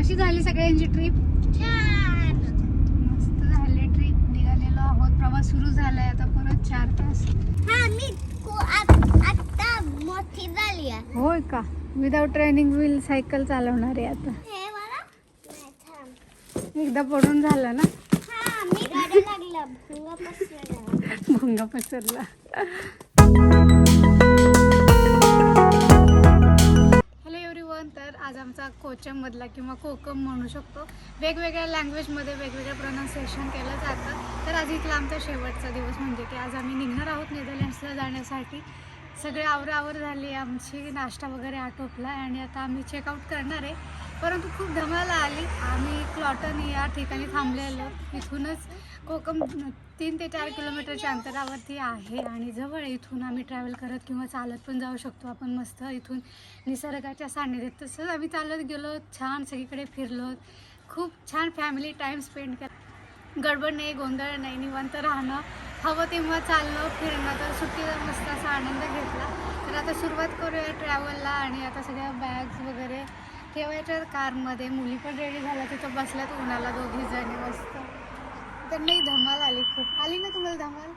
कशी झाली सगळ्यांची ट्रिप मस्त झाली ट्रिप निघालेलो आहोत. प्रवास सुरू झालाय आता परत चार तास. हा मी आता मोठी झाली होय का? विदाउट ट्रेनिंग व्हील सायकल चालवणार आहे आता. एकदा पडून झालं ना? हा मी गाडी लागला. भुंगा पसरला. आपण तर आज आमचा कोचममधला किंवा कोकम म्हणू शकतो. वेगवेगळ्या लँग्वेजमध्ये वेगवेगळं प्रोनाऊन्सिएशन केलं जातं. तर आज इथला आमचा शेवटचा दिवस म्हणजे की आज आम्ही निघणार आहोत नेदरलँड्सला जाण्यासाठी. सगळे आवरावर झाली आमची नाश्ता वगैरे आटोपला आणि आता आम्ही चेकआउट करणार आहे. परंतु खूप धमाला आली. आम्ही क्लॉटन या ठिकाणी थांबलेलो. इथूनच कोकम तीन ते चार किलोमीटरच्या अंतरावरती आहे आणि जवळ इथून आम्ही ट्रॅव्हल करत किंवा चालत पण जाऊ शकतो. आपण मस्त इथून निसर्गाच्या सान्निध्यात तसंच आम्ही चालत गेलो छान सगळीकडे फिरलो. खूप छान फॅमिली टाईम स्पेंड केला. गडबड नाही गोंधळ नाही निवांत राहणं. हवं तेव्हा चाललं फिरणं. तर सुट्टीला मस्त असा आनंद घेतला. तर आता सुरुवात करूया ट्रॅव्हलला आणि आता सगळ्या बॅग्स वगैरे ठेवायच्या कारमध्ये. मुली पण रेडी झाल्या तिथं बसल्यात उन्हाला दोघी जणी मस्त. तर नाही धमाल आली खूप. आली ना तुम्हाला धमाल?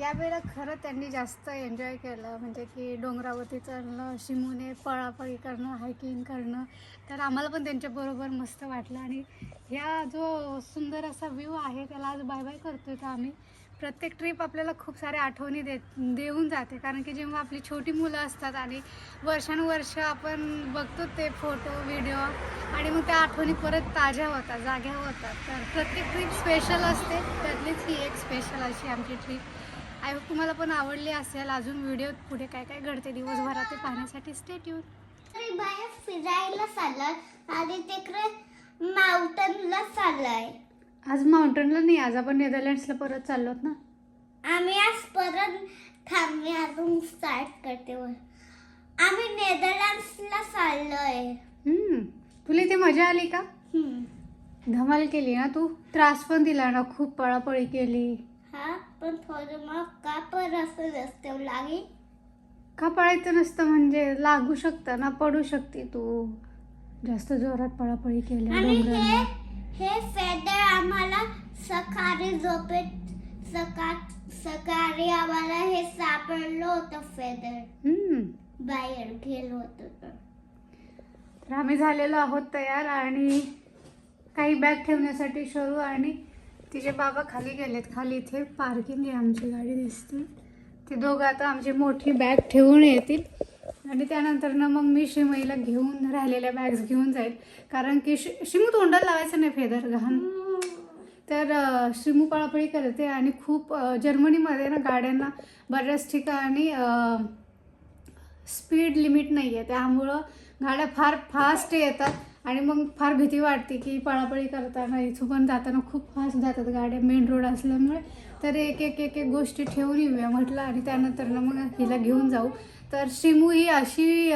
यावेळेला खरं त्यांनी जास्त एन्जॉय केलं. म्हणजे की डोंगरावरती चढणं शिमूने पळापळी करणं हायकिंग करणं. तर आम्हाला पण त्यांच्याबरोबर मस्त वाटलं. आणि ह्या जो सुंदर असा व्ह्यू आहे त्याला आज बाय बाय करतोय तर आम्ही? प्रत्येक ट्रिप आपल्याला खूप साऱ्या आठवणी देत देऊन जाते. कारण की जेव्हा आपली छोटी मुलं असतात आणि वर्षानुवर्ष आपण बघतो ते फोटो व्हिडिओ आणि मग त्या आठवणी परत ताज्या होतात जाग्या होतात. तर प्रत्येक ट्रिप स्पेशल असते. त्यातलीच ही एक स्पेशल अशी आमची ट्रिप आय होप तुम्हाला पण आवडली असेल. अजून व्हिडिओ पुढे काय काय घडते दिवसभरात ते पाहण्यासाठी स्टेट येऊन बाहेर फिरायला चाललाय. आणि तिकडे माउंटनला चाललाय. आज माउंटनला नाही आज आपण नेदरलँड्सला परत चाललोत ना? आम्ही आज परत थांबले अजून स्टार्ट करते वर आम्ही नेदरलँड्सला चाललोय. हम्म. तुला इथे मजा आली का? हम्म. धमाल केली ना तू? त्रास पण दिला ना खूप पळापळी केली. हा पण थोडं मग का पण असं रस्त्यावर लागेल का पळायचं नसतं म्हणजे? लागू शकतं ना पडू शकते तू. जास्त जोरात पळापळी आणि हे डोंगरावर हे फेदर आम्हाला सकाळी झोपेत सकाळ सकाळी आम्हाला हे सापडलं होतं फेदर हम्म. बाहेर गेलो होतो तर तर आम्ही झालेलो आहोत तयार आणि काही बॅग ठेवण्यासाठी शरू आणि तिचे बाबा खाली गेलेत. खाली इथे पार्किंग आहे आमची गाडी दिसते. ते दोघं आता आमची मोठी बॅग ठेवून येतील. आणि त्यानंतर ना मग मी शिमईला घेऊन राहिलेल्या बॅग्स घेऊन जाईल. कारण की शि शिमू तोंडाला लावायचं नाही फेदर घाण तर शिमू पळापळी करते आणि खूप जर्मनीमध्ये ना गाड्यांना बऱ्याच ठिकाणी स्पीड लिमिट नाही आहे त्यामुळं गाड्या फार फास्ट येतात आणि मग फार भीती वाटते की पळापळी करताना इथून पण जाताना खूप फास्ट जातात गाड्या. मेन रोड असल्यामुळे. तर एक एक एक एक गोष्टी ठेवून येऊया म्हटलं आणि त्यानंतर ना मग हिला घेऊन जाऊ. तर शिमू ही अशी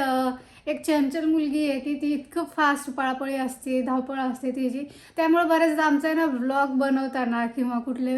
एक चंचल मुलगी आहे की ती इतकं फास्ट पळापळी असते धावपळ असते तिची. त्यामुळे बरेचदा आमचं आहे ना व्लॉग बनवताना किंवा कुठले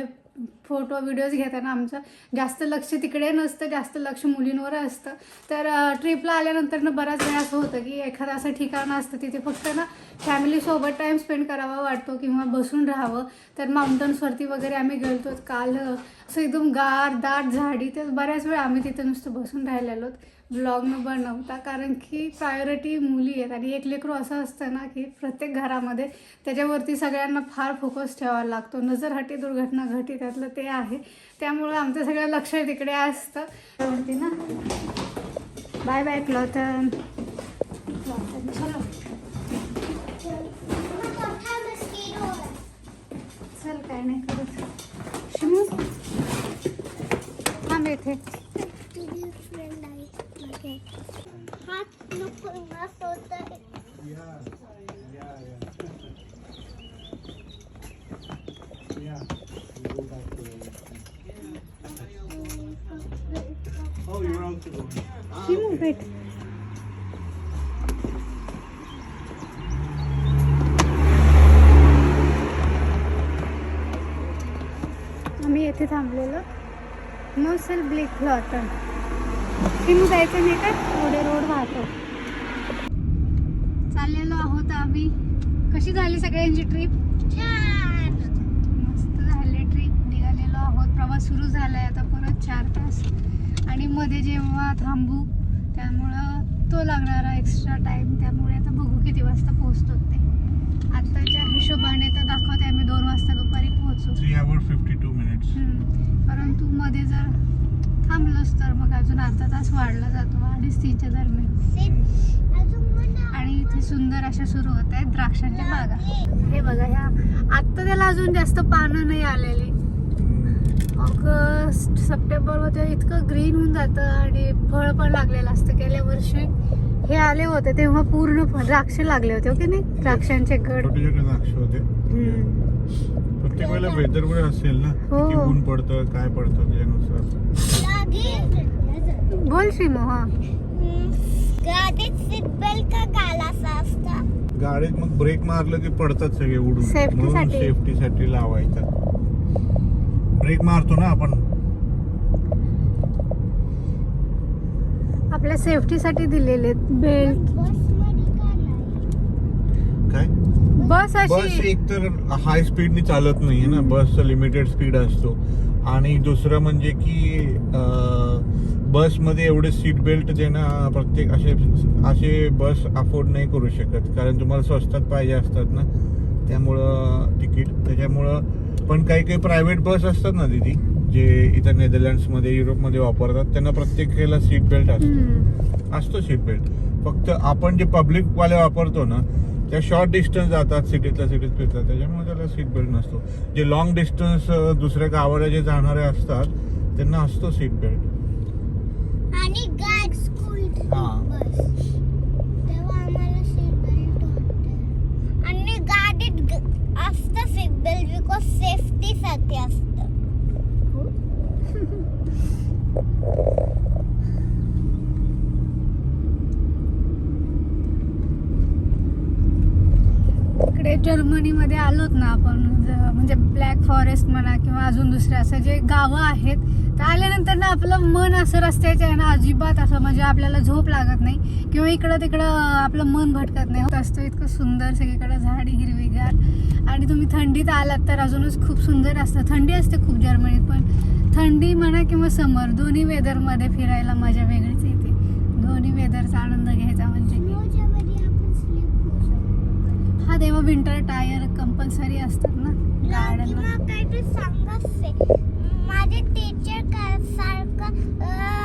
फोटो व्हिडिओज घेताना आमचं जास्त लक्ष तिकडे नसतं जास्त लक्ष मुलींवर असतं. तर ट्रिपला आल्यानंतर ना बऱ्याच वेळा असं होतं की एखादं असं ठिकाण असतं तिथे फक्त ना फॅमिलीसोबत टाईम स्पेंड करावा वाटतो किंवा बसून राहावं. तर माउंटन्सवरती वगैरे आम्ही गेलतो काल असं एकदम गार दाट झाडी तर बऱ्याच वेळा आम्ही तिथे नुसतं बसून राहिलेलो. ब्लॉग न बनवता कारण की प्रायोरिटी मुली आहेत. आणि एक लेकरू असं असतं ना की प्रत्येक घरामध्ये त्याच्यावरती सगळ्यांना फार फोकस ठेवावा लागतो. नजर हटी दुर्घटना घटी त्यातलं ते आहे. त्यामुळं आमचं सगळं लक्ष तिकडे असतं. वरती ना. बाय बाय क्लॉथन चलो. चल काय नाही करत. शिमू? थांब येथे येथे थांबलेलो. मोसल ब्लिक लॉटन शिमू जायचं नाही का? पुढे रोड वाहतो. चाललेलो आहोत आम्ही. कशी झाली सगळ्यांची ट्रिप? मस्त झाली ट्रिप. निघालेलो आहोत. प्रवास सुरू झालाय आता परत चार तास. आणि मध्ये जेव्हा थांबू त्यामुळं तो लागणारा एक्स्ट्रा टाइम त्यामुळे आता बघू किती वाजता पोहोचतो ते आत्ताच्या हिशोबाने तर दाखवते आम्ही दोन वाजता three hour fifty two minutes. परंतु मध्ये जर थांबलोच तर मग अजून अर्धा तास वाढला जातो अडीच तीनच्या दरम्यान. आणि इथे सुंदर अशा सुरू होत आहेत द्राक्षांच्या बागा. हे बघा ह्या आत्ता त्याला अजून जास्त पानं नाही आलेली. ऑगस्ट सप्टेंबरमध्ये इतकं ग्रीन होऊन जातं आणि फळ पण लागलेलं असतं. गेल्या वर्षी हे आले होते तेव्हा पूर्ण द्राक्ष लागले होते ओके नाही? द्राक्षांचे गड. द्राक्ष होते. प्रत्येक वेळेला वेदर वर असेल ना हो. किती ऊन पडतं काय पडतं त्याच्यानुसार. बोल श्रीमो हा. गाडीत सीट बेल्ट का घालायचा असता गाडीत मग ब्रेक मारलं की पडतात सगळे उडून Safety म्हणून साठी. सेफ्टीसाठी लावायचा ब्रेक मारतो ना आपण आपल्या सेफ्टीसाठी दिलेले बेल्ट काय बस बस अशी एक तर हाय स्पीडनी चालत नाही ना. बसचा लिमिटेड स्पीड असतो. आणि दुसरं म्हणजे की बसमध्ये एवढे सीट बेल्ट देणं प्रत्येक असे असे बस अफोर्ड नाही करू शकत. कारण तुम्हाला स्वस्तात पाहिजे असतात ना. त्यामुळं तिकीट त्याच्यामुळं पण काही काही प्रायव्हेट बस असतात ना दिदी जे इथं नेदरलँड्समध्ये युरोपमध्ये वापरतात. त्यांना प्रत्येकाला सीट बेल्ट असतो. हम्म. असतो सीट बेल्ट फक्त आपण जे पब्लिक वाले वापरतो ना त्या शॉर्ट डिस्टन्स जातात सिटीतल्या सिटीत फिरतात. त्याच्यामुळे त्याला सीट बेल्ट नसतो. जे लॉंग डिस्टन्स दुसऱ्या गावाला जे जाणारे असतात त्यांना असतो सीट बेल्ट आणि स्कूल हा. बस तेव्हा आम्हाला सीट बेल्ट होते आणि गाडीत ग- असतं सीट बेल्ट बिकॉज सेफ्टीसाठी असतं इकडे जर्मनीमध्ये आलोत ना आपण ज- म्हणजे ब्लॅक फॉरेस्ट म्हणा किंवा अजून दुसरे असं जे गावं आहेत तर आल्यानंतर ना आपलं मन असं रस्त्याचे आहे ना अजिबात असं म्हणजे आपल्याला झोप लागत नाही किंवा इकडं तिकडं आपलं मन भटकत नाही. होत असतं इतकं सुंदर सगळीकडं झाडी हिरवीगार. आणि तुम्ही थंडीत आलात तर अजूनच खूप सुंदर असतं. थंडी असते खूप जर्मनीत पण थंडी म्हणा किंवा समर दोन्ही वेदरमध्ये फिरायला मजा वेगळीच येते. दोन्ही वेदरचा आनंद घ्यायचा म्हणजे की स्नोच्यामध्ये आपण स्लीप होऊ शकतो हा तेव्हा विंटर टायर कंपल्सरी असतात ना गाड्यांना. किंवा काहीतरी सांगत माझे टीचर सारखं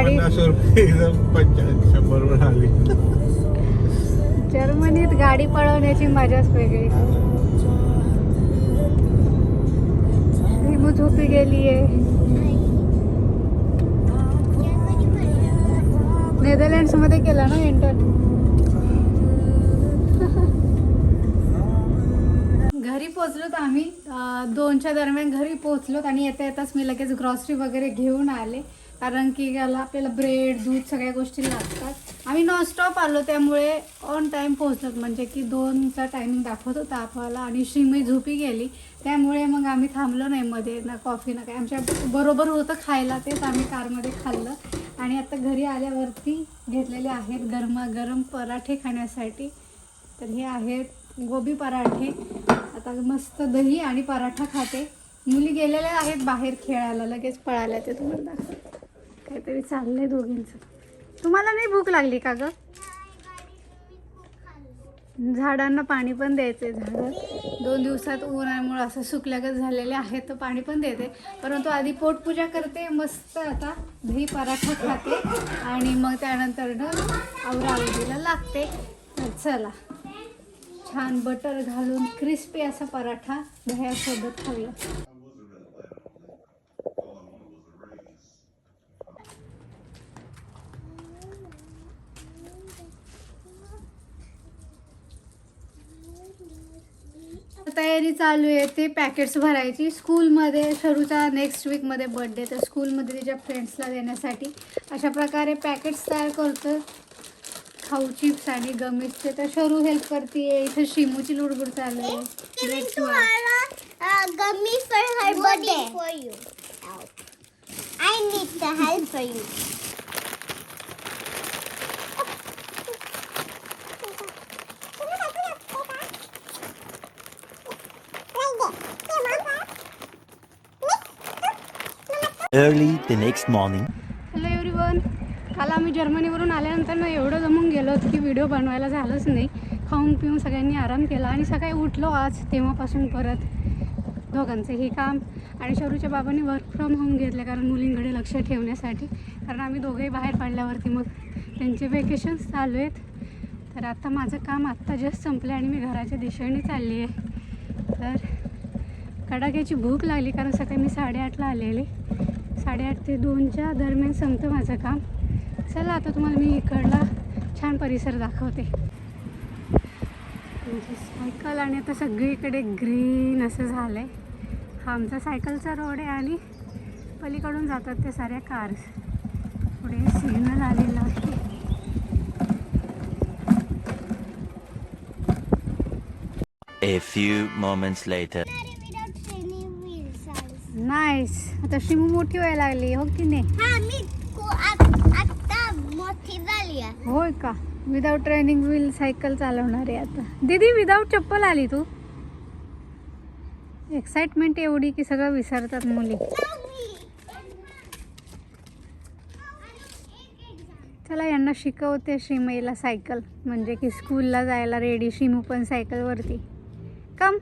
गाडी जर्मनीत गाडी पळवण्याची मजाच वेगळी. रिमू झोपी गेलीये. नेदरलँड्समध्ये केला ना एंटर घरी पोहोचलोत आम्ही. दोनच्या दरम्यान घरी पोहोचलोत आणि येता येताच मी लगेच ग्रॉसरी वगैरे घेऊन आले. कारण की याला आपल्याला ब्रेड दूध सगळ्या गोष्टी लागतात. आम्ही नॉनस्टॉप आलो त्यामुळे ऑन टाईम पोहोचत. म्हणजे की दोनचा टायमिंग दाखवत होता आपल्याला आणि श्रीमयी झोपी गेली. त्यामुळे मग आम्ही थांबलो नाही मध्ये ना कॉफी ना काय. आमच्या बरोबर होतं खायला तेच आम्ही कारमध्ये खाल्लं. आणि आता घरी आल्यावरती घेतलेले आहेत गरमागरम पराठे खाण्यासाठी. तर हे आहेत गोबी पराठे. आता मस्त दही आणि पराठा खाते. मुली गेलेल्या आहेत बाहेर खेळायला लगेच पळाल्या ते तुम्हाला दाखवते. काहीतरी चाललंय दोघींचं. तुम्हाला नाही भूक लागली का ग? झाडांना पाणी पण द्यायचे झाडं दोन दिवसात उन्हामुळे असं सुकल्यागत झालेले आहेत तर पाणी पण देते. परंतु आधी पोटपूजा करते मस्त आता दही पराठा खाते आणि मग त्यानंतर आवरा लागते. तर चला. छान बटर घालून क्रिस्पी असा पराठा दह्यासोबत खाऊया. तयारी चालू आहे ते पॅकेट्स भरायची. स्कूलमध्ये शरूचा नेक्स्ट वीकमध्ये बर्थडे तर स्कूलमध्ये तिच्या फ्रेंड्सला देण्यासाठी अशा प्रकारे पॅकेट्स तयार करतो खाऊ चिप्स आणि गमीजचे तर शरू हेल्प करते. इथं शिमूची लुडबुड चालू आहे. Early the next morning. Hello everyone काल आम्ही जर्मनीवरून आल्यानंतर ना एवढं जमून गेलो होतो की व्हिडिओ बनवायला झालंच नाही. खाऊन पिऊन सगळ्यांनी आराम केला आणि सकाळी उठलो आज तेव्हापासून परत दोघांचं हे काम आणि शरूच्या बाबांनी वर्क फ्रॉम होम घेतलं कारण मुलींकडे लक्ष ठेवण्यासाठी. कारण आम्ही दोघंही बाहेर पडल्यावरती मग त्यांचे वेकेशन्स चालू आहेत. तर आता माझं काम आत्ता जस्ट संपलं आणि मी घराच्या दिशेने चालली आहे तर कडाक्याची भूक लागली कारण सकाळी मी साडेआठला आलेले. साडेआठ ते दोनच्या दरम्यान संपतं माझं काम. चला आता तुम्हाला मी इकडला छान परिसर दाखवते. म्हणजे सायकल आणि आता सगळीकडे ग्रीन असं झालं आहे हा आमचा सायकलचा रोड आहे आणि पलीकडून जातात ते साऱ्या कार्स पुढे सिग्नल आलेला आहे. A few moments later. Nice आता शिमू मोठी व्हायला लागली हो की नाही? हा मी को- आत- मोठी झाली आहे. होय का? विदाऊट ट्रेनिंग व्हील सायकल चालवणार आहे आता. दीदी विदाऊट चप्पल आली तू? एक्साइटमेंट एवढी की सगळं विसरतात मुली. चला यांना शिकवते श्रीमईला सायकल म्हणजे की स्कूलला जायला रेडी शिमू पण सायकलवरती कम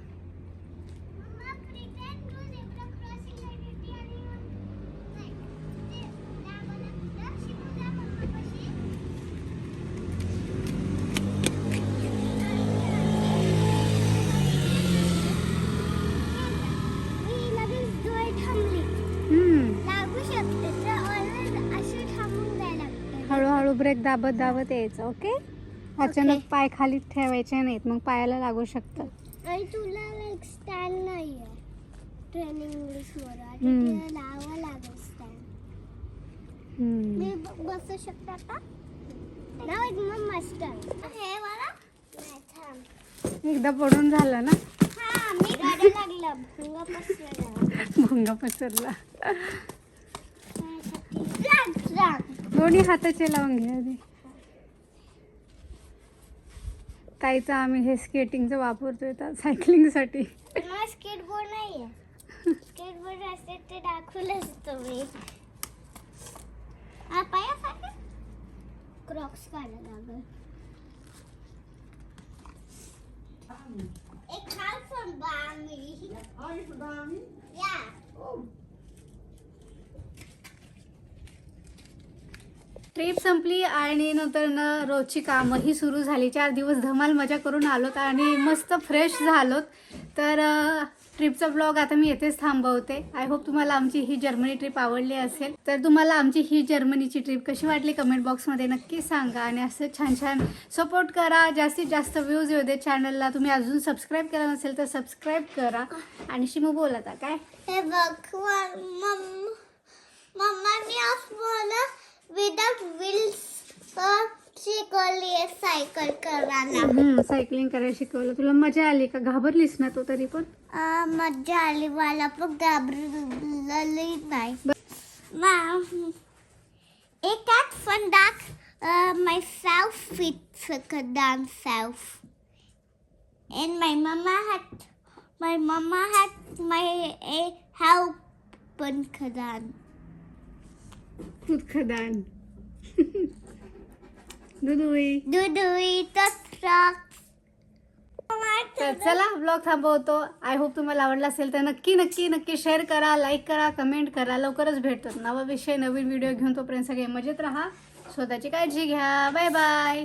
दाबत दाबत यायचं ओके? अचानक पाय खाली ठेवायचे नाहीत मग पायाला लागू शकतं. आणि तुला लाईक स्टँड नाही आहे ट्रेनिंग इंग्लिशवर आणि हम्म. तुला लावा लागेल स्टँड हम्म. मी ब- बसू शकता का नाव एक मग मस्त हे मला नाही थांब. एकदा पडून झालं ना? हा मी गाडी लागला. भंग पसरला. भंग पसरला. राग राग दोन्ही हाताचे लावून घ्या आधी. ताईचं आम्ही हे स्केटिंगचं वापरतोय सायकलिंगसाठी मला स्केटबोर्ड नाही आहे स्केटबोर्ड असते ते दाखवलं असतं मी क्रॉक्स काढा लागल. एक हाल von Bami. Ja. ट्रिप संपली आणि नंतर न रोजची कामंही सुरू झाली. चार दिवस धमाल मजा करून आलोत आणि मस्त फ्रेश झालोत. तर ट्रिपचा ब्लॉग आता मी येथेच थांबवते. आय होप तुम्हाला आमची ही जर्मनी ट्रिप आवडली असेल. तर तुम्हाला आमची ही जर्मनीची ट्रिप कशी वाटली कमेंट बॉक्समध्ये नक्की सांगा आणि असं छान छान सपोर्ट करा. जास्तीत जास्त व्ह्यूज येऊ दे चॅनलला तुम्ही अजून सबस्क्राईब केला नसेल तर सबस्क्राईब करा. आणि शिमू बोल आता काय? हे बघ मम- मम्माने आज मला विदाउट व्हील्स शिकवली सायकल करायला. सायकलिंग करायला शिकवलं. तुला मजा आली का? घाबरलीस ना तू तरी पण? आ, मज्जा आली. मला पण घाबरली नाही. मा एक that uh, myself with uh, dance self. And my mama had my mama had my a help पण खदान. दूध खदान. ट्रक तर चला ब्लॉग थांबवतो. आय होप तुम्हाला आवडला असेल तर नक्की नक्की नक्की शेअर करा लाईक करा कमेंट करा. लवकरच भेटतो. नवा विषय नवीन व्हिडिओ घेऊन तोपर्यंत सगळे मजेत राहा. स्वतःची काळजी घ्या. Bye bye